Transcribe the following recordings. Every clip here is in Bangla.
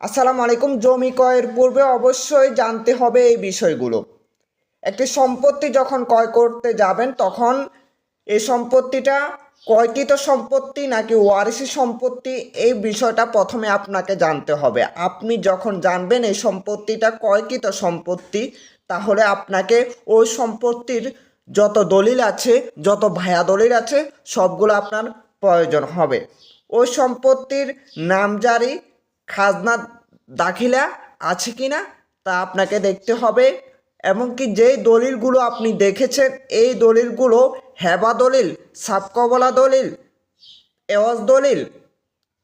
আসসালামু আলাইকুম, জমি ক্রয়ের পূর্বে অবশ্যই জানতে হবে এই বিষয়গুলো। একটি সম্পত্তি যখন ক্রয় করতে যাবেন, তখন এই সম্পত্তিটা ক্রয়কৃত সম্পত্তি নাকি ওয়ারিশি সম্পত্তি, এই বিষয়টা প্রথমে আপনাকে জানতে হবে। আপনি যখন জানবেন এই সম্পত্তিটা ক্রয়কৃত সম্পত্তি, তাহলে আপনাকে ওই সম্পত্তির যত দলিল আছে, যত ভায়া দলিল আছে, সবগুলো আপনার প্রয়োজন হবে। ওই সম্পত্তির নামজারি খাজনা দাখিলা আছে কি না তা আপনাকে দেখতে হবে। এমনকি যেই দলিলগুলো আপনি দেখেছেন, এই দলিলগুলো হেবা দলিল সাবকবলা দলিল, এওয়াজ দলিল,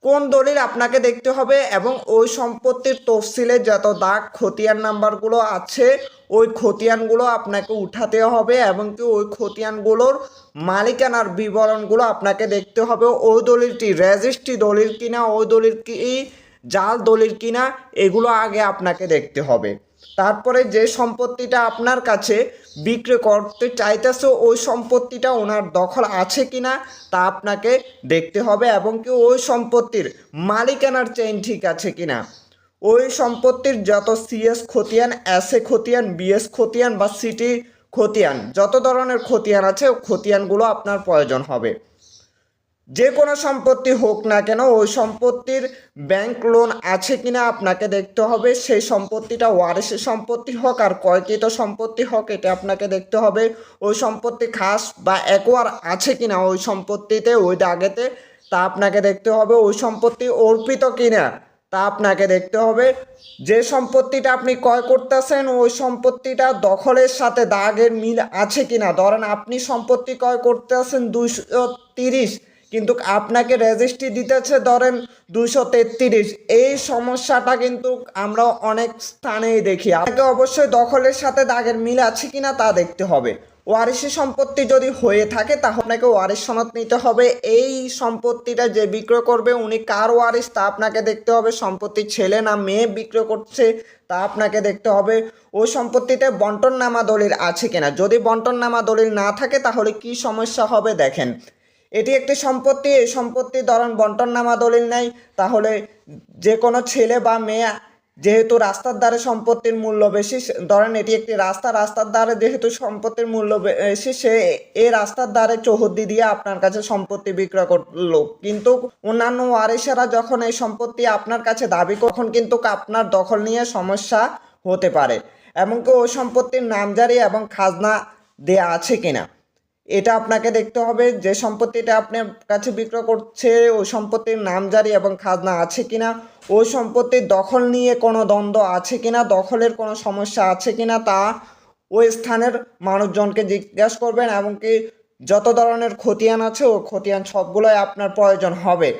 কোন দলিল আপনাকে দেখতে হবে এবং ওই সম্পত্তির তফসিলে যত দাগ, খতিয়ান নাম্বারগুলো আছে, ওই খতিয়ানগুলো আপনাকে উঠাতে হবে এবং কি ওই খতিয়ানগুলোর মালিকানার বিবরণগুলো আপনাকে দেখতে হবে। ওই দলিলটি রেজিস্ট্রি দলিল কিনা, ওই দলিল কি জাল, দলিল কিনা, এগুলো আগে আপনাকে দেখতে হবে। তারপরে যে সম্পত্তিটা আপনার কাছে বিক্রি করতে চাইতেছে, ওই সম্পত্তিটা ওনার দখল আছে কিনা, তা আপনাকে দেখতে হবে এবং কি ওই সম্পত্তির মালিকানার চেইন ঠিক আছে কিনা। ওই সম্পত্তির যত সিএস খতিয়ান এস এ খতিয়ান বিএস খতিয়ান বা সিটি খতিয়ান, যত ধরনের খতিয়ান আছে খতিয়ানগুলো আপনার প্রয়োজন হবে। যে কোনো সম্পত্তি হোক না কেন, ওই সম্পত্তির ব্যাংক লোন আছে কিনা আপনাকে দেখতে হবে। সেই সম্পত্তিটা ওয়ারিশি সম্পত্তি হোক আর কয়কৃত সম্পত্তি হোক, এটা আপনাকে দেখতে হবে। ওই সম্পত্তি খাস বা একোয়ার আছে কিনা ওই সম্পত্তিতে, ওই দাগেতে, তা আপনাকে দেখতে হবে। ওই সম্পত্তি অর্পিত কিনা, তা আপনাকে দেখতে হবে। যে সম্পত্তিটা আপনি ক্রয় করতেছেন, ওই সম্পত্তিটা দখলের সাথে দাগের মিল আছে কিনা? ধরেন আপনি সম্পত্তি ক্রয় করতেছেন দুইশো তিরিশ কিন্তু আপনাকে রেজিস্ট্রি দিতেছে ধরেন দুশো তেত্রিশ। এই সমস্যাটা কিন্তু আমরা অনেক স্থানেই দেখি। আপনাকে অবশ্যই দখলের সাথে দাগের মিল আছে কিনা তা দেখতে হবে। ওয়ারিশি সম্পত্তি যদি হয়ে থাকে তাহলে আপনাকে ওয়ারিশ সনদ নিতে হবে। এই সম্পত্তিটা যে বিক্রয় করবে, উনি কার ওয়ারিশ তা আপনাকে দেখতে হবে। সম্পত্তির ছেলে না মেয়ে বিক্রয় করছে তা আপনাকে দেখতে হবে। ওই সম্পত্তিতে বন্টন নামা দলিল আছে কিনা? যদি বন্টন নামা দলিল না থাকে তাহলে কি সমস্যা হবে দেখেন। এটি একটি সম্পত্তি, এই সম্পত্তি ধরেন বন্টন নামা দলিল নেই, তাহলে যে কোনো ছেলে বা মেয়ে যেহেতু রাস্তার ধারে সম্পত্তির মূল্য বেশি ধরেন এটি একটি রাস্তা, রাস্তার ধারে যেহেতু সম্পত্তির মূল্য বেশি, সে এই রাস্তার ধারে চৌহদ্দি দিয়ে আপনার কাছে সম্পত্তি বিক্রয় করল। কিন্তু অন্যান্য ওয়ারিসেরা যখন এই সম্পত্তি আপনার কাছে দাবি কখন কিন্তু আপনার দখল নিয়ে সমস্যা হতে পারে। এমনকি ওই সম্পত্তির নামজারি এবং খাজনা দেয়া আছে কিনা। এটা আপনাকে দেখতে হবে যে সম্পত্তিটা আপনার কাছে বিক্রয় করছে, ওই সম্পত্তির নামজারি এবং খাজনা আছে কিনা, ওই সম্পত্তির দখল নিয়ে কোনো দ্বন্দ্ব আছে কিনা, দখলের কোনো সমস্যা আছে কিনা, তা ওই স্থানের মানুষজনকে জিজ্ঞাসা করবেন এমনকি যত ধরনের খতিয়ান আছে ও খতিয়ান সবগুলোই আপনার প্রয়োজন হবে।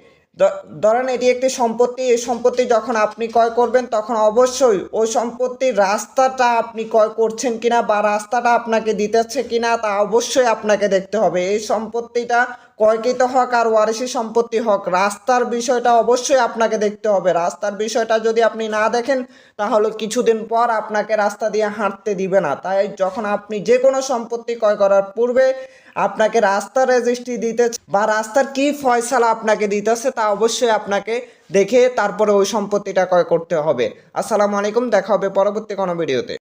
ধরেন এটি একটি সম্পত্তি, এই সম্পত্তি যখন আপনি ক্রয় করবেন, তখন অবশ্যই ওই সম্পত্তির রাস্তাটা আপনি ক্রয় করছেন কিনা বা রাস্তাটা আপনাকে দিতেছে কিনা তা অবশ্যই আপনাকে দেখতে হবে। এই সম্পত্তিটা ক্রয়কৃত হোক আর ওয়ারিশি সম্পত্তি হোক, রাস্তার বিষয়টা অবশ্যই আপনাকে দেখতে হবে। রাস্তার বিষয়টা যদি আপনি না দেখেন, তাহলে কিছুদিন পর আপনাকে রাস্তা দিয়ে হাঁটতে দিবে না। তাই যখন আপনি যে কোনো সম্পত্তি ক্রয় করার পূর্বে আপনাকে রাস্তার রেজিস্ট্রি দিতে বা রাস্তার কি ফয়সালা আপনাকে দিতেছে, তা অবশ্যই আপনাকে দেখে তারপরে ওই সম্পত্তিটা ক্রয় করতে হবে। আসসালামু আলাইকুম, দেখা হবে পরবর্তী কোনো ভিডিওতে।